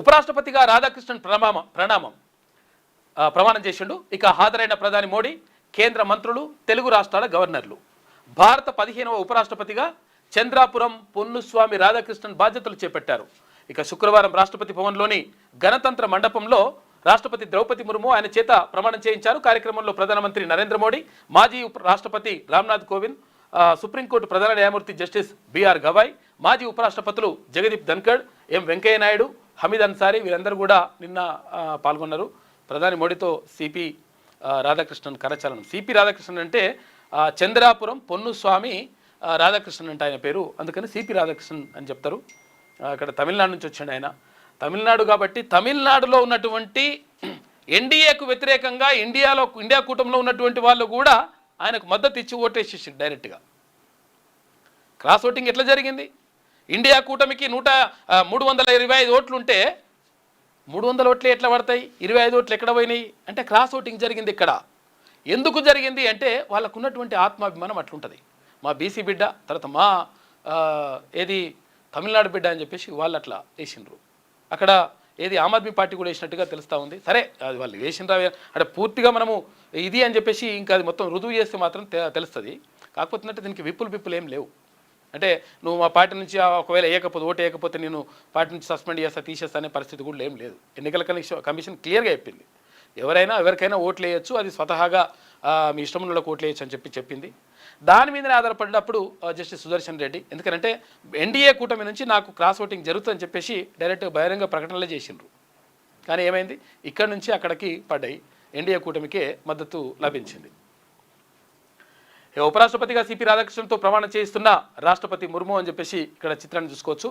ఉపరాష్ట్రపతిగా రాధాకృష్ణన్ ప్రణామం ప్రణామం ప్రమాణం చేసిండు. ఇక హాజరైన ప్రధాని మోడీ కేంద్ర మంత్రులు తెలుగు రాష్ట్రాల గవర్నర్లు. భారత పదిహేనవ ఉపరాష్ట్రపతిగా చంద్రాపురం పొన్నుస్వామి రాధాకృష్ణన్ బాధ్యతలు చేపట్టారు. ఇక శుక్రవారం రాష్ట్రపతి భవన్లోని గణతంత్ర మండపంలో రాష్ట్రపతి ద్రౌపది ముర్ము ఆయన చేత ప్రమాణం చేయించారు. కార్యక్రమంలో ప్రధానమంత్రి నరేంద్ర మోడీ మాజీ ఉప రాష్ట్రపతి రామ్నాథ్ కోవింద్ సుప్రీంకోర్టు ప్రధాన న్యాయమూర్తి జస్టిస్ బిఆర్ గవాయ్ మాజీ ఉపరాష్ట్రపతులు జగదీప్ ధన్కడ్ ఎం వెంకయ్య నాయుడు హమీద్ అన్సారీ వీరందరూ కూడా నిన్న పాల్గొన్నారు. ప్రధాని మోడీతో సిపి రాధాకృష్ణన్ కరచాలనం. సిపి రాధాకృష్ణన్ అంటే చంద్రాపురం పొన్నుస్వామి రాధాకృష్ణన్ అంటే ఆయన పేరు. అందుకని సిపి రాధాకృష్ణన్ అని చెప్తారు. అక్కడ ఇక్కడ తమిళనాడు నుంచి వచ్చాడు ఆయన. తమిళనాడు కాబట్టి తమిళనాడులో ఉన్నటువంటి ఎన్డీఏకు వ్యతిరేకంగా ఇండియాలో ఇండియా కూటమిలో ఉన్నటువంటి వాళ్ళు కూడా ఆయనకు మద్దతు ఇచ్చి ఓటేసేసిండు డైరెక్ట్గా. క్రాస్ ఓటింగ్ ఎట్లా జరిగింది? ఇండియా కూటమికి నూట మూడు వందల ఇరవై ఐదు ఓట్లు ఉంటే మూడు వందల ఓట్లు ఎట్లా పడతాయి? ఇరవై ఐదు ఓట్లు ఎక్కడ పోయినాయి? అంటే క్రాస్ ఓటింగ్ జరిగింది ఇక్కడ. ఎందుకు జరిగింది అంటే వాళ్ళకు ఉన్నటువంటి ఆత్మాభిమానం అట్లుంటుంది. మా బీసీ బిడ్డ తర్వాత మా ఏది తమిళనాడు బిడ్డ అని చెప్పేసి వాళ్ళు అట్లా వేసిండ్రు. అక్కడ ఏది ఆమ్ ఆద్మీ పార్టీ కూడా వేసినట్టుగా తెలుస్తూ ఉంది. సరే అది వాళ్ళు వేసినరా అంటే పూర్తిగా మనము ఇది అని చెప్పేసి ఇంకా అది మొత్తం రుజువు చేస్తే మాత్రం తెలుస్తుంది. కాకపోతే దీనికి విప్పులు విప్పులు ఏం లేవు. అంటే నువ్వు మా పార్టీ నుంచి ఆ ఒకవేళ వేయకపోతే ఓటు వేయకపోతే నేను పార్టీ నుంచి సస్పెండ్ చేస్తా తీసేస్తా అనే పరిస్థితి కూడా ఏం లేదు. ఎన్నికల కమిషన్ కమిషన్ క్లియర్గా చెప్పింది. ఎవరైనా ఎవరికైనా ఓట్లు వేయచ్చు అది స్వతహాగా మీ ఇష్టం ఓట్లు వేయచ్చు అని చెప్పి చెప్పింది. దాని మీదనే ఆధారపడినప్పుడు జస్టిస్ సుదర్శన్ రెడ్డి. ఎందుకంటే ఎన్డీఏ కూటమి నుంచి నాకు క్రాస్ ఓటింగ్ జరుగుతుందని చెప్పేసి డైరెక్ట్ బహిరంగ ప్రకటనలే చేసిండ్రు. కానీ ఏమైంది? ఇక్కడ నుంచి అక్కడికి పడ్డాయి. ఎన్డీఏ కూటమికే మద్దతు లభించింది. ఉపరాష్ట్రపతిగా సిపి రాధాకృష్ణంతో ప్రమాణం చేయిస్తున్న రాష్ట్రపతి ముర్ము అని చెప్పేసి ఇక్కడ చిత్రాన్ని చూసుకోవచ్చు.